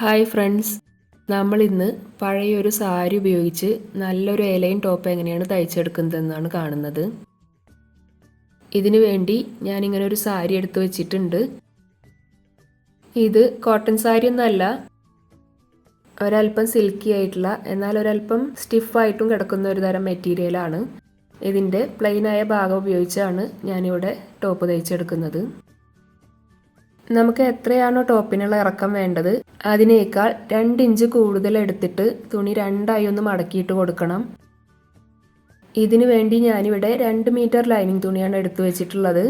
Hi friends. നമ്മളിന്ന് പഴയൊരു സാരി ഉപയോഗിച്ച് നല്ലൊരു എലൈൻ ടോപ്പ് എങ്ങനെയാണ് തയ്ച്ചെടുക്കുന്നതെന്നാണ് കാണുന്നത്. ഇതിനു വേണ്ടി ഞാനിങ്ങനെ ഒരു സാരി എടുത്ത് വെച്ചിട്ടുണ്ട്. ഇത് കോട്ടൺ സാരി ഒന്നല്ല ഒരല്പം സിൽക്കി ആയിട്ടുള്ള എന്നാൽ ഒരല്പം സ്റ്റിഫായിട്ടും കിടക്കുന്ന ഒരു തരം മെറ്റീരിയലാണ് ഇതിന്റെ പ്ലെയിനായ ഭാഗം ഉപയോഗിച്ചാണ് ഞാനിവിടെ ടോപ്പ് തയ്ച്ചെടുക്കുന്നത്. നമുക്ക് എത്രയാണോ ടോപ്പിനുള്ള ഇറക്കം വേണ്ടത് അതിനേക്കാൾ രണ്ട് ഇഞ്ച് കൂടുതൽ എടുത്തിട്ട് തുണി രണ്ടായി ഒന്ന് മടക്കിയിട്ട് കൊടുക്കണം. ഇതിനു വേണ്ടി ഞാനിവിടെ രണ്ട് മീറ്റർ ലൈനിങ് തുണിയാണ് എടുത്തു വെച്ചിട്ടുള്ളത്.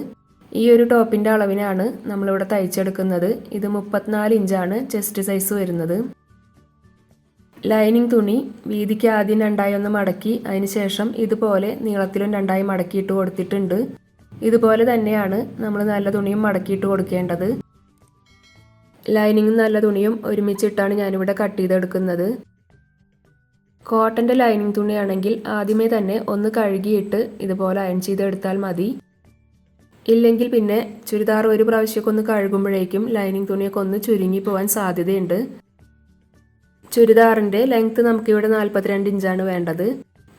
ഈ ഒരു ടോപ്പിന്റെ അളവിനാണ് നമ്മളിവിടെ തയ്ച്ചെടുക്കുന്നത്. ഇത് മുപ്പത്തിനാല് ഇഞ്ചാണ് ചെസ്റ്റ് സൈസ് വരുന്നത്. ലൈനിങ് തുണി വീതിക്ക് ആദ്യം രണ്ടായി ഒന്ന് മടക്കി അതിനുശേഷം ഇതുപോലെ നീളത്തിലും രണ്ടായി മടക്കിയിട്ട് കൊടുത്തിട്ടുണ്ട്. ഇതുപോലെ തന്നെയാണ് നമ്മൾ നല്ല തുണിയും മടക്കിയിട്ട് കൊടുക്കേണ്ടത്. ലൈനിങ്ങും നല്ല തുണിയും ഒരുമിച്ചിട്ടാണ് ഞാനിവിടെ കട്ട് ചെയ്തെടുക്കുന്നത്. കോട്ടന്റെ ലൈനിങ് തുണിയാണെങ്കിൽ ആദ്യമേ തന്നെ ഒന്ന് കഴുകിയിട്ട് ഇതുപോലെ അയൺ ചെയ്തെടുത്താൽ മതി. ഇല്ലെങ്കിൽ പിന്നെ ചുരിദാർ ഒരു പ്രാവശ്യമൊക്കെ ഒന്ന് കഴുകുമ്പോഴേക്കും ലൈനിങ് തുണിയൊക്കെ ഒന്ന് ചുരുങ്ങി പോകാൻ സാധ്യതയുണ്ട്. ചുരിദാറിന്റെ ലെങ്ത്ത് നമുക്കിവിടെ നാൽപ്പത്തിരണ്ട് ഇഞ്ചാണ് വേണ്ടത്.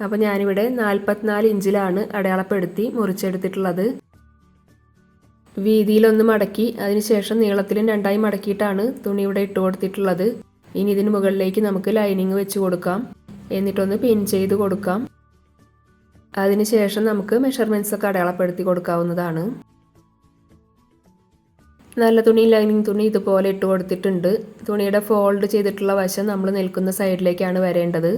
അപ്പോൾ ഞാനിവിടെ നാൽപ്പത്തിനാല് ഇഞ്ചിലാണ് അടയാളപ്പെടുത്തി മുറിച്ചെടുത്തിട്ടുള്ളത്. വീതിയിലൊന്ന് മടക്കി അതിനുശേഷം നീളത്തിലും രണ്ടായി മടക്കിയിട്ടാണ് തുണി ഇവിടെ ഇട്ട് കൊടുത്തിട്ടുള്ളത്. ഇനി ഇതിന് മുകളിലേക്ക് നമുക്ക് ലൈനിങ് വെച്ച് കൊടുക്കാം. എന്നിട്ടൊന്ന് പിൻ ചെയ്ത് കൊടുക്കാം. അതിനുശേഷം നമുക്ക് മെഷർമെന്റ്സ് ഒക്കെ അടയാളപ്പെടുത്തി കൊടുക്കാവുന്നതാണ്. നല്ല തുണി ലൈനിങ് തുണി ഇതുപോലെ ഇട്ട് കൊടുത്തിട്ടുണ്ട്. തുണിയുടെ ഫോൾഡ് ചെയ്തിട്ടുള്ള വശം നമ്മൾ നിൽക്കുന്ന സൈഡിലേക്കാണ് വരേണ്ടത്.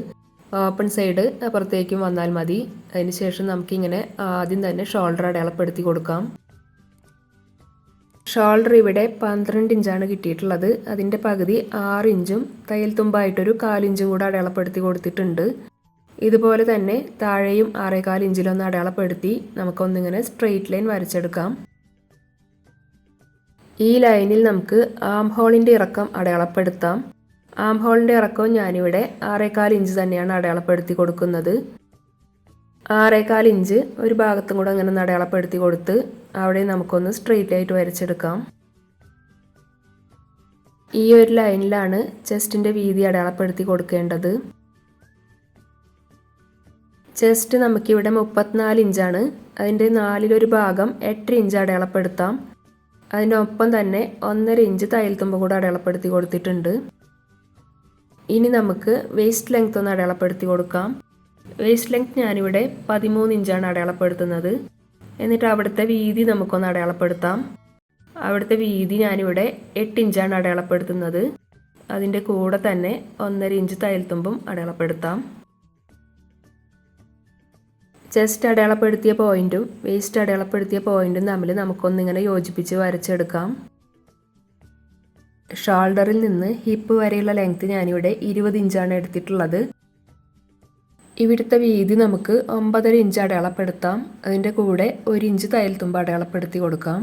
ഓപ്പൺ സൈഡ് അപ്പുറത്തേക്കും വന്നാൽ മതി. അതിനുശേഷം നമുക്കിങ്ങനെ ആദ്യം തന്നെ ഷോൾഡർ അടയാളപ്പെടുത്തി കൊടുക്കാം. ഷോൾഡർ ഇവിടെ പന്ത്രണ്ട് ഇഞ്ചാണ് കിട്ടിയിട്ടുള്ളത്. അതിന്റെ പകുതി ആറ് ഇഞ്ചും തയ്യൽ തുമ്പായിട്ടൊരു കാലിഞ്ചും കൂടെ അടയാളപ്പെടുത്തി കൊടുത്തിട്ടുണ്ട്. ഇതുപോലെ തന്നെ താഴെയും ആറേകാൽ ഇഞ്ചിലൊന്ന് അടയാളപ്പെടുത്തി നമുക്കൊന്നിങ്ങനെ സ്ട്രെയിറ്റ് ലൈൻ വരച്ചെടുക്കാം. ഈ ലൈനിൽ നമുക്ക് ആം ഹോളിന്റെ ഇറക്കം അടയാളപ്പെടുത്താം. ആം ഹോളിന്റെ ഇറക്കവും ഞാനിവിടെ ആറേകാൽ ഇഞ്ച് തന്നെയാണ് അടയാളപ്പെടുത്തി കൊടുക്കുന്നത്. ആറേകാൽ ഇഞ്ച് ഒരു ഭാഗത്തും കൂടെ അങ്ങനെ അടയാളപ്പെടുത്തി കൊടുത്ത് അവിടെ നമുക്കൊന്ന് സ്ട്രെയിറ്റ് ആയിട്ട് വരച്ചെടുക്കാം. ഈ ഒരു ലൈനിലാണ് ചെസ്റ്റിന്റെ വീതി അടയാളപ്പെടുത്തി കൊടുക്കേണ്ടത്. ചെസ്റ്റ് നമുക്കിവിടെ മുപ്പത്തിനാല് ഇഞ്ചാണ്. അതിന്റെ നാലിലൊരു ഭാഗം എട്ട് ഇഞ്ച് അടയാളപ്പെടുത്താം. അതിന്റെ ഒപ്പം തന്നെ ഒന്നര ഇഞ്ച് തയ്യൽ കൂടെ അടയാളപ്പെടുത്തി കൊടുത്തിട്ടുണ്ട്. ഇനി നമുക്ക് വേസ്റ്റ് ലെങ്ത് ഒന്ന് അടയാളപ്പെടുത്തി കൊടുക്കാം. വേസ്റ്റ് ലെങ്ത് ഞാനിവിടെ പതിമൂന്ന് ഇഞ്ചാണ് അടയാളപ്പെടുത്തുന്നത്. എന്നിട്ട് അവിടുത്തെ വീതി നമുക്കൊന്ന് അടയാളപ്പെടുത്താം. അവിടുത്തെ വീതി ഞാനിവിടെ എട്ട് ഇഞ്ചാണ് അടയാളപ്പെടുത്തുന്നത്. അതിന്റെ കൂടെ തന്നെ ഒന്നര ഇഞ്ച് തയ്യൽത്തുമ്പും അടയാളപ്പെടുത്താം. ചെസ്റ്റ് അടയാളപ്പെടുത്തിയ പോയിന്റും വേസ്റ്റ് അടയാളപ്പെടുത്തിയ പോയിന്റും തമ്മിൽ നമുക്കൊന്നിങ്ങനെ യോജിപ്പിച്ച് വരച്ചെടുക്കാം. ഷോൾഡറിൽ നിന്ന് ഹിപ്പ് വരെയുള്ള ലെങ്ത് ഞാനിവിടെ ഇരുപത് ഇഞ്ചാണ് എടുത്തിട്ടുള്ളത്. ഇവിടുത്തെ വീതി നമുക്ക് ഒമ്പതര ഇഞ്ച് അടയാളപ്പെടുത്താം. അതിന്റെ കൂടെ ഒരു ഇഞ്ച് തയ്യൽ തുമ്പ് അടയാളപ്പെടുത്തി കൊടുക്കാം.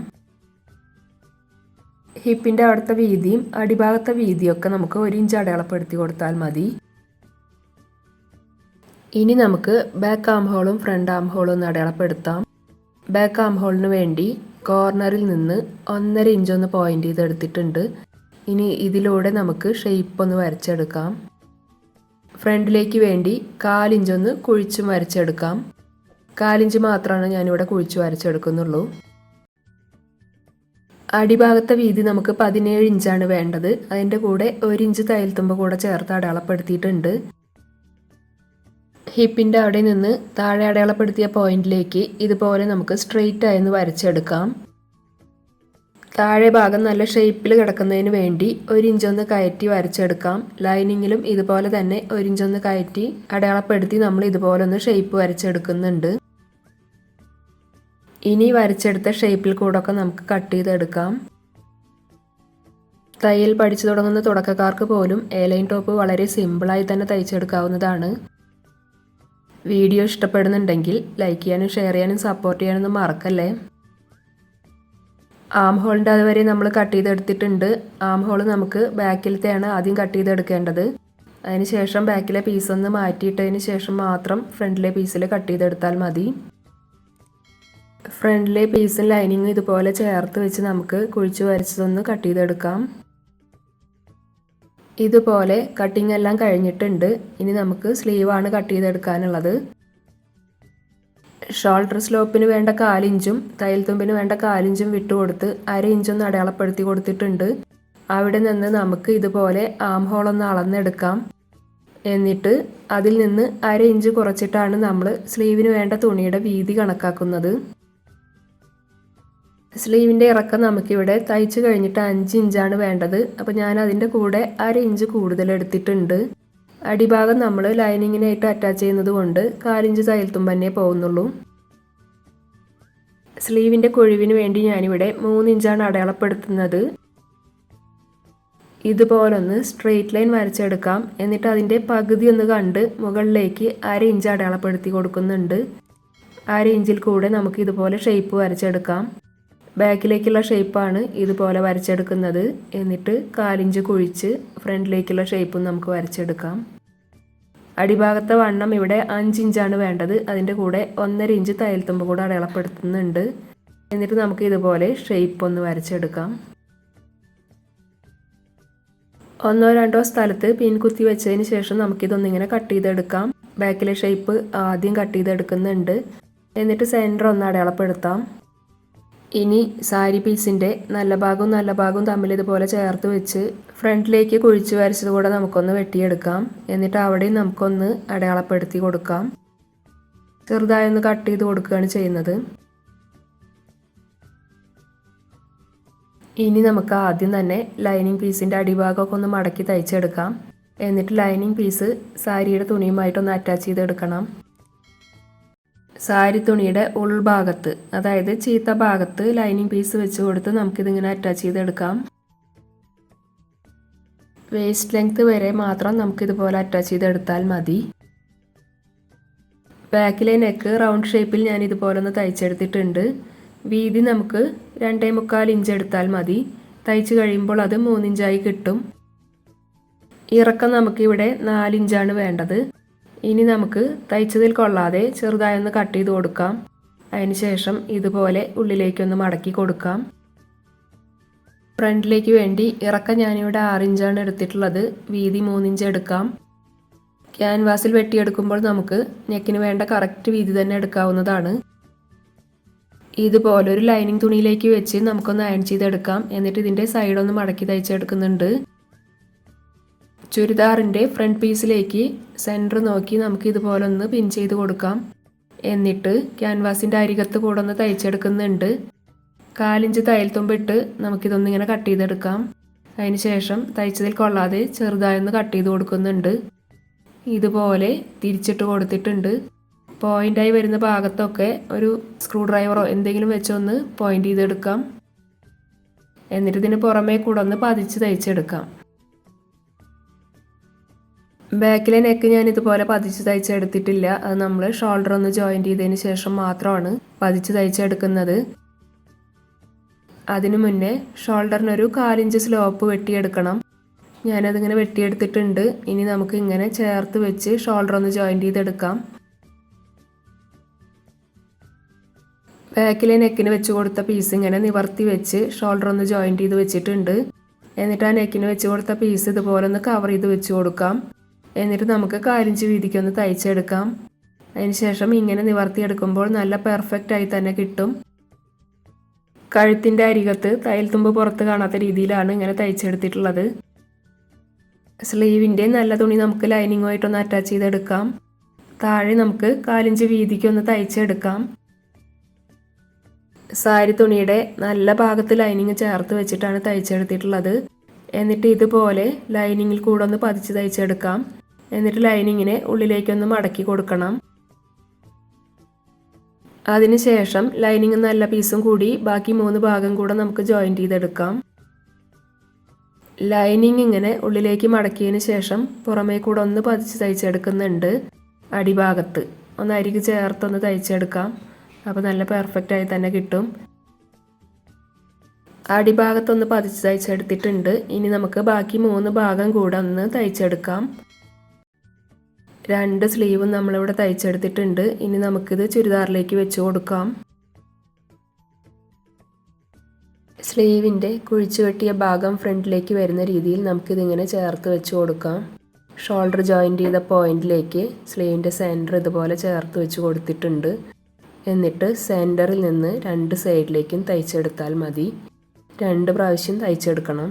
ഹിപ്പിന്റെ അവിടുത്തെ വീതിയും അടിഭാഗത്തെ വീതിയൊക്കെ നമുക്ക് ഒരു ഇഞ്ച് അടയാളപ്പെടുത്തി കൊടുത്താൽ മതി. ഇനി നമുക്ക് ബാക്ക് ആം ഹോളും ഫ്രണ്ട് ആം ഹോളും ഒന്ന് അടയാളപ്പെടുത്താം. ബാക്ക് ആം ഹോളിന് വേണ്ടി കോർണറിൽ നിന്ന് ഒന്നര ഇഞ്ചൊന്ന് പോയിന്റ് ചെയ്തെടുത്തിട്ടുണ്ട്. ഇനി ഇതിലൂടെ നമുക്ക് ഷെയ്പ്പ് ഒന്ന് വരച്ചെടുക്കാം. ഫ്രണ്ടിലേക്ക് വേണ്ടി കാലിഞ്ചൊന്ന് കുഴിച്ച് വരച്ചെടുക്കാം. കാലിഞ്ച് മാത്രമാണ് ഞാനിവിടെ കുഴിച്ച് വരച്ചെടുക്കുന്നുള്ളൂ. അടിഭാഗത്തെ വീതി നമുക്ക് പതിനേഴ് ഇഞ്ചാണ് വേണ്ടത്. അതിന്റെ കൂടെ ഒരു ഇഞ്ച് തയ്യൽത്തുമ്പ് കൂടെ ചേർത്ത് അടയാളപ്പെടുത്തിയിട്ടുണ്ട്. ഹിപ്പിന്റെ അവിടെ നിന്ന് താഴെ അടയാളപ്പെടുത്തിയ പോയിന്റിലേക്ക് ഇതുപോലെ നമുക്ക് സ്ട്രെയിറ്റ് ആയെന്ന് വരച്ചെടുക്കാം. താഴെ ഭാഗം നല്ല ഷേപ്പിൽ കിടക്കുന്നതിന് വേണ്ടി ഒരു ഇഞ്ചൊന്ന് കയറ്റി വരച്ചെടുക്കാം. ലൈനിങ്ങിലും ഇതുപോലെ തന്നെ ഒരു ഇഞ്ചൊന്ന് കയറ്റി അടയാളപ്പെടുത്തി നമ്മൾ ഇതുപോലെ ഒന്ന് ഷേപ്പ് വരച്ചെടുക്കുന്നുണ്ട്. ഇനി വരച്ചെടുത്ത ഷേപ്പിൽ കൂടൊക്കെ നമുക്ക് കട്ട് ചെയ്തെടുക്കാം. തയ്യൽ പഠിച്ചു തുടങ്ങുന്ന തുടക്കക്കാർക്ക് പോലും എലൈൻ ടോപ്പ് വളരെ സിമ്പിളായി തന്നെ തയ്ച്ചെടുക്കാവുന്നതാണ്. വീഡിയോ ഇഷ്ടപ്പെടുന്നുണ്ടെങ്കിൽ ലൈക്ക് ചെയ്യാനും ഷെയർ ചെയ്യാനും സപ്പോർട്ട് ചെയ്യാനൊന്നും മറക്കല്ലേ? ആം ഹോളിന്റെ അതുവരെ നമ്മൾ കട്ട് ചെയ്തെടുത്തിട്ടുണ്ട്. ആം ഹോൾ നമുക്ക് ബാക്കിലത്തെയാണ് ആദ്യം കട്ട് ചെയ്തെടുക്കേണ്ടത്. അതിന് ശേഷം ബാക്കിലെ പീസ് ഒന്ന് മാറ്റിയിട്ടതിന് ശേഷം മാത്രം ഫ്രണ്ടിലെ പീസിൽ കട്ട് ചെയ്തെടുത്താൽ മതി. ഫ്രണ്ടിലെ പീസും ലൈനിങ്ങും ഇതുപോലെ ചേർത്ത് വെച്ച് നമുക്ക് കുഴിച്ചു വരച്ചതൊന്ന് കട്ട് ചെയ്തെടുക്കാം. ഇതുപോലെ കട്ടിങ് എല്ലാം കഴിഞ്ഞിട്ടുണ്ട്. ഇനി നമുക്ക് സ്ലീവാണ് കട്ട് ചെയ്തെടുക്കാനുള്ളത്. ഷോൾഡർ സ്ലോപ്പിന് വേണ്ട കാലിഞ്ചും തയ്യൽ തുമ്പിന് വേണ്ട കാലിഞ്ചും വിട്ടുകൊടുത്ത് അര ഇഞ്ചൊന്ന് അടയാളപ്പെടുത്തി കൊടുത്തിട്ടുണ്ട്. അവിടെ നിന്ന് നമുക്ക് ഇതുപോലെ ആം ഹോളൊന്ന് അളന്നെടുക്കാം. എന്നിട്ട് അതിൽ നിന്ന് അര ഇഞ്ച് കുറച്ചിട്ടാണ് നമ്മൾ സ്ലീവിന് വേണ്ട തുണിയുടെ വീതി കണക്കാക്കുന്നത്. സ്ലീവിന്റെ ഇറക്കം നമുക്കിവിടെ തയ്ച്ചു കഴിഞ്ഞിട്ട് അഞ്ച് ഇഞ്ചാണ് വേണ്ടത്. അപ്പോൾ ഞാൻ അതിന്റെ കൂടെ അര ഇഞ്ച് കൂടുതൽ എടുത്തിട്ടുണ്ട് അടിഭാഗം നമ്മൾ ലൈനിങ്ങിനായിട്ട് അറ്റാച്ച് ചെയ്യുന്നത് കൊണ്ട് കാലിഞ്ച് തന്നെ പോകുന്നുള്ളൂ. സ്ലീവിന്റെ കൊഴിവിന് വേണ്ടി ഞാനിവിടെ മൂന്നിഞ്ചാണ് അടയാളപ്പെടുത്തുന്നത്. ഇതുപോലൊന്ന് സ്ട്രെയിറ്റ് ലൈൻ വരച്ചെടുക്കാം. എന്നിട്ട് അതിന്റെ പകുതി ഒന്ന് കണ്ട് മുകളിലേക്ക് അര ഇഞ്ച് അടയാളപ്പെടുത്തി കൊടുക്കുന്നുണ്ട്. അര ഇഞ്ചിൽ കൂടെ നമുക്ക് ഇതുപോലെ ഷേപ്പ് വരച്ചെടുക്കാം. ബാക്കിലേക്കുള്ള ഷേപ്പാണ് ഇതുപോലെ വരച്ചെടുക്കുന്നത്. എന്നിട്ട് കാലിഞ്ച് കുഴിച്ച് ഫ്രണ്ടിലേക്കുള്ള ഷേപ്പും നമുക്ക് വരച്ചെടുക്കാം. അടിഭാഗത്തെ വണ്ണം ഇവിടെ അഞ്ച് ഇഞ്ചാണ് വേണ്ടത്. അതിന്റെ കൂടെ ഒന്നര ഇഞ്ച് തയ്യൽത്തുമ്പ് കൂടെ അടയാളപ്പെടുത്തുന്നുണ്ട്. എന്നിട്ട് നമുക്ക് ഇതുപോലെ ഷേപ്പ് ഒന്ന് വരച്ചെടുക്കാം. ഒന്നോ രണ്ടോ സ്ഥലത്ത് പിൻ കുത്തി വെച്ചതിന് ശേഷം നമുക്കിതൊന്നിങ്ങനെ കട്ട് ചെയ്തെടുക്കാം. ബാക്കിലെ ഷേപ്പ് ആദ്യം കട്ട് ചെയ്തെടുക്കുന്നുണ്ട്. എന്നിട്ട് സെന്റർ ഒന്ന് അടയാളപ്പെടുത്താം. ഇനി സാരി പീസിന്റെ നല്ല ഭാഗവും നല്ല ഭാഗവും തമ്മിൽ ഇതുപോലെ ചേർത്ത് വെച്ച് ഫ്രണ്ടിലേക്ക് കുഴിച്ചു വരച്ചത് കൂടെ നമുക്കൊന്ന് വെട്ടിയെടുക്കാം. എന്നിട്ട് അവിടെയും നമുക്കൊന്ന് അടയാളപ്പെടുത്തി കൊടുക്കാം. ചെറുതായി ഒന്ന് കട്ട് ചെയ്ത് കൊടുക്കുകയാണ് ചെയ്യുന്നത്. ഇനി നമുക്ക് ആദ്യം തന്നെ ലൈനിങ് പീസിന്റെ അടിഭാഗമൊക്കെ ഒന്ന് മടക്കി തയ്ച്ചെടുക്കാം. എന്നിട്ട് ലൈനിങ് പീസ് സാരിയുടെ തുണിയുമായിട്ടൊന്ന് അറ്റാച്ച് ചെയ്തെടുക്കണം. സാരി തുണിയുടെ ഉൾഭാഗത്ത് അതായത് ചീത്ത ഭാഗത്ത് ലൈനിങ് പീസ് വെച്ച് കൊടുത്ത് നമുക്കിതിങ്ങനെ അറ്റാച്ച് ചെയ്തെടുക്കാം. വേസ്റ്റ് ലെങ്ത് വരെ മാത്രം നമുക്കിതുപോലെ അറ്റാച്ച് ചെയ്തെടുത്താൽ മതി. ബാക്കിലെ നെക്ക് റൗണ്ട് ഷേപ്പിൽ ഞാൻ ഇതുപോലെ ഒന്ന് തയ്ച്ചെടുത്തിട്ടുണ്ട്. വീതി നമുക്ക് രണ്ടേ മുക്കാൽ ഇഞ്ച് എടുത്താൽ മതി. തയ്ച്ച് കഴിയുമ്പോൾ അത് മൂന്നിഞ്ചായി കിട്ടും. ഇറക്കം നമുക്കിവിടെ നാലിഞ്ചാണ് വേണ്ടത്. ഇനി നമുക്ക് തയ്ച്ചതിൽ കൊള്ളാതെ ചെറുതായൊന്ന് കട്ട് ചെയ്ത് കൊടുക്കാം. അതിനുശേഷം ഇതുപോലെ ഉള്ളിലേക്കൊന്ന് മടക്കി കൊടുക്കാം. ഫ്രണ്ടിലേക്ക് വേണ്ടി ഇറക്കം ഞാനിവിടെ ആറിഞ്ചാണ് എടുത്തിട്ടുള്ളത്. വീതി മൂന്നിഞ്ച് എടുക്കാം. ക്യാൻവാസിൽ വെട്ടിയെടുക്കുമ്പോൾ നമുക്ക് നെക്കിന് വേണ്ട കറക്റ്റ് വീതി തന്നെ എടുക്കാവുന്നതാണ്. ഇതുപോലൊരു ലൈനിങ് തുണിയിലേക്ക് വെച്ച് നമുക്കൊന്ന് അയൺ ചെയ്തെടുക്കാം. എന്നിട്ട് ഇതിന്റെ സൈഡൊന്ന് മടക്കി തയ്ച്ചെടുക്കുന്നുണ്ട്. ചുരിദാറിന്റെ ഫ്രണ്ട് പീസിലേക്ക് സെന്റർ നോക്കി നമുക്ക് ഇതുപോലെ ഒന്ന് പിൻ ചെയ്ത് കൊടുക്കാം. എന്നിട്ട് ക്യാൻവാസിന്റെ അരികത്ത് കൂടെ ഒന്ന് തയ്ച്ചെടുക്കുന്നുണ്ട്. കാലിഞ്ച് തയ്യൽ തുമ്പിട്ട് നമുക്കിതൊന്നിങ്ങനെ കട്ട് ചെയ്തെടുക്കാം. ശേഷം തയ്ച്ചതിൽ കൊള്ളാതെ ചെറുതായൊന്ന് കട്ട് ചെയ്ത് കൊടുക്കുന്നുണ്ട്. ഇതുപോലെ തിരിച്ചിട്ട് കൊടുത്തിട്ടുണ്ട്. പോയിന്റായി വരുന്ന ഭാഗത്തൊക്കെ ഒരു സ്ക്രൂ ഡ്രൈവറോ എന്തെങ്കിലും വെച്ചൊന്ന് പോയിന്റ് ചെയ്തെടുക്കാം. എന്നിട്ട് ഇതിന് പുറമേ കൂടെ ഒന്ന് പതിച്ച് തയ്ച്ചെടുക്കാം. ബാക്കിലെ നെക്ക് ഞാൻ ഇതുപോലെ പതിച്ച് തയ്ച്ചെടുത്തിട്ടില്ല അത് നമ്മൾ ഷോൾഡർ ഒന്ന് ജോയിന്റ് ചെയ്തതിന് ശേഷം മാത്രമാണ് പതിച്ച് തയ്ച്ചെടുക്കുന്നത് അതിനു മുന്നേ ഷോൾഡറിനൊരു കാലിഞ്ച് സ്ലോപ്പ് വെട്ടിയെടുക്കണം. ഞാനതിങ്ങനെ വെട്ടിയെടുത്തിട്ടുണ്ട്. ഇനി നമുക്ക് ഇങ്ങനെ ചേർത്ത് വെച്ച് ഷോൾഡർ ഒന്ന് ജോയിന്റ് ചെയ്തെടുക്കാം. ബാക്കിലെ നെക്കിന് വെച്ച് കൊടുത്ത പീസ് ഇങ്ങനെ നിവർത്തി വെച്ച് ഷോൾഡർ ഒന്ന് ജോയിന്റ് ചെയ്ത് വെച്ചിട്ടുണ്ട്. എന്നിട്ട് ആ നെക്കിന് വെച്ച് കൊടുത്ത പീസ് ഇതുപോലെ ഒന്ന് കവർ ചെയ്ത് വെച്ച് കൊടുക്കാം. എന്നിട്ട് നമുക്ക് കാലിഞ്ച് വീതിക്കൊന്ന് തയ്ച്ചെടുക്കാം. അതിനുശേഷം ഇങ്ങനെ നിവർത്തിയെടുക്കുമ്പോൾ നല്ല പെർഫെക്റ്റ് ആയി തന്നെ കിട്ടും. കഴുത്തിന്റെ അരികത്ത് തയ്യൽ തുമ്പ് പുറത്ത് കാണാത്ത രീതിയിലാണ് ഇങ്ങനെ തയ്ച്ചെടുത്തിട്ടുള്ളത്. സ്ലീവിന്റെ നല്ല തുണി നമുക്ക് ലൈനിങ്ങുമായിട്ടൊന്ന് അറ്റാച്ച് ചെയ്തെടുക്കാം. താഴെ നമുക്ക് കാലിഞ്ച് വീതിക്കൊന്ന് തയ്ച്ചെടുക്കാം. സാരി തുണിയുടെ നല്ല ഭാഗത്ത് ലൈനിങ് ചേർത്ത് വെച്ചിട്ടാണ് തയ്ച്ചെടുത്തിട്ടുള്ളത്. എന്നിട്ട് ഇതുപോലെ ലൈനിങ്ങിൽ കൂടെ ഒന്ന് പതിച്ച് തയ്ച്ചെടുക്കാം. എന്നിട്ട് ലൈനിങ്ങിനെ ഉള്ളിലേക്കൊന്ന് മടക്കി കൊടുക്കണം. അതിനുശേഷം ലൈനിങ് നല്ല പീസും കൂടി ബാക്കി മൂന്ന് ഭാഗം കൂടെ നമുക്ക് ജോയിന്റ് ചെയ്തെടുക്കാം. ലൈനിങ് ഇങ്ങനെ ഉള്ളിലേക്ക് മടക്കിയതിന് ശേഷം പുറമേ കൂടെ ഒന്ന് പതിച്ച് തയ്ച്ചെടുക്കുന്നുണ്ട് അടിഭാഗത്ത്. ഒന്ന് അരിക്ക് ചേർത്തൊന്ന് തയ്ച്ചെടുക്കാം. അപ്പോൾ നല്ല പെർഫെക്റ്റ് ആയി തന്നെ കിട്ടും. അടിഭാഗത്തൊന്ന് പതിച്ച് തയ്ച്ചെടുത്തിട്ടുണ്ട്. ഇനി നമുക്ക് ബാക്കി മൂന്ന് ഭാഗം കൂടെ ഒന്ന് തയ്ച്ചെടുക്കാം. രണ്ട് സ്ലീവും നമ്മളിവിടെ തയ്ച്ചെടുത്തിട്ടുണ്ട്. ഇനി നമുക്കിത് ചുരിദാറിലേക്ക് വെച്ച് കൊടുക്കാം. സ്ലീവിന്റെ കുഴിച്ചു വെട്ടിയ ഭാഗം ഫ്രണ്ടിലേക്ക് വരുന്ന രീതിയിൽ നമുക്കിതിങ്ങനെ ചേർത്ത് വെച്ച് കൊടുക്കാം. ഷോൾഡർ ജോയിന്റ് ചെയ്ത പോയിന്റിലേക്ക് സ്ലീവിന്റെ സെന്റർ ഇതുപോലെ ചേർത്ത് വെച്ച് കൊടുത്തിട്ടുണ്ട്. എന്നിട്ട് സെന്ററിൽ നിന്ന് രണ്ട് സൈഡിലേക്കും തയ്ച്ചെടുത്താൽ മതി. രണ്ട് പ്രാവശ്യം തയ്ച്ചെടുക്കണം.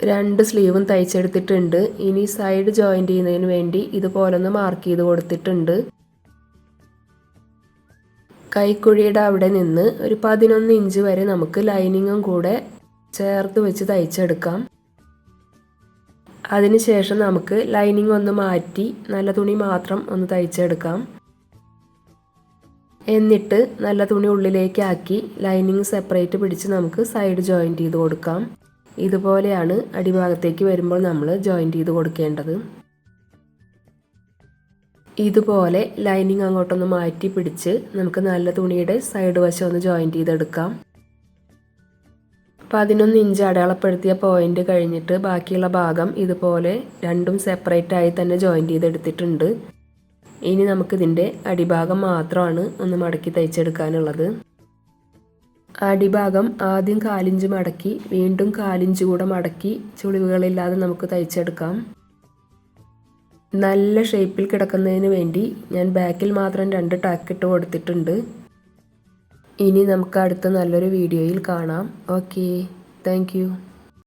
രണ്ട് സ്ലീവും തയ്ച്ചെടുത്തിട്ടുണ്ട്. ഇനി സൈഡ് ജോയിന്റ് ചെയ്യുന്നതിന് വേണ്ടി ഇതുപോലൊന്ന് മാർക്ക് ചെയ്ത് കൊടുത്തിട്ടുണ്ട്. കൈക്കുഴിയുടെ അവിടെ നിന്ന് ഒരു പതിനൊന്ന് ഇഞ്ച് വരെ നമുക്ക് ലൈനിങ്ങും കൂടെ ചേർത്ത് വെച്ച് തയ്ച്ചെടുക്കാം. അതിനുശേഷം നമുക്ക് ലൈനിങ് ഒന്ന് മാറ്റി നല്ല തുണി മാത്രം ഒന്ന് തയ്ച്ചെടുക്കാം. എന്നിട്ട് നല്ല തുണി ഉള്ളിലേക്കാക്കി ലൈനിങ് സെപ്പറേറ്റ് പിടിച്ച് നമുക്ക് സൈഡ് ജോയിന്റ് ചെയ്ത് കൊടുക്കാം. ഇതുപോലെയാണ് അടിഭാഗത്തേക്ക് വരുമ്പോൾ നമ്മൾ ജോയിന്റ് ചെയ്ത് കൊടുക്കേണ്ടത്. ഇതുപോലെ ലൈനിങ് അങ്ങോട്ടൊന്ന് മാറ്റി പിടിച്ച് നമുക്ക് നല്ല തുണിയുടെ സൈഡ് വശം ഒന്ന് ജോയിന്റ് ചെയ്തെടുക്കാം. പതിനൊന്ന് ഇഞ്ച് അടയാളപ്പെടുത്തിയ പോയിന്റ് കഴിഞ്ഞിട്ട് ബാക്കിയുള്ള ഭാഗം ഇതുപോലെ രണ്ടും സെപ്പറേറ്റ് ആയി തന്നെ ജോയിന്റ് ചെയ്തെടുത്തിട്ടുണ്ട്. ഇനി നമുക്കിതിന്റെ അടിഭാഗം മാത്രമാണ് ഒന്ന് മടക്കി തയ്ച്ചെടുക്കാനുള്ളത്. അടിഭാഗം ആദ്യം കാലിഞ്ച് മടക്കി വീണ്ടും കാലിഞ്ച് കൂടെ മടക്കി ചുളിവുകളില്ലാതെ നമുക്ക് തയ്ച്ചെടുക്കാം. നല്ല ഷേപ്പിൽ കിടക്കുന്നതിന് വേണ്ടി ഞാൻ ബാക്കിൽ മാത്രം രണ്ട് ടാക്കിട്ട് കൊടുത്തിട്ടുണ്ട്. ഇനി നമുക്ക് അടുത്ത നല്ലൊരു വീഡിയോയിൽ കാണാം. ഓക്കെ. താങ്ക്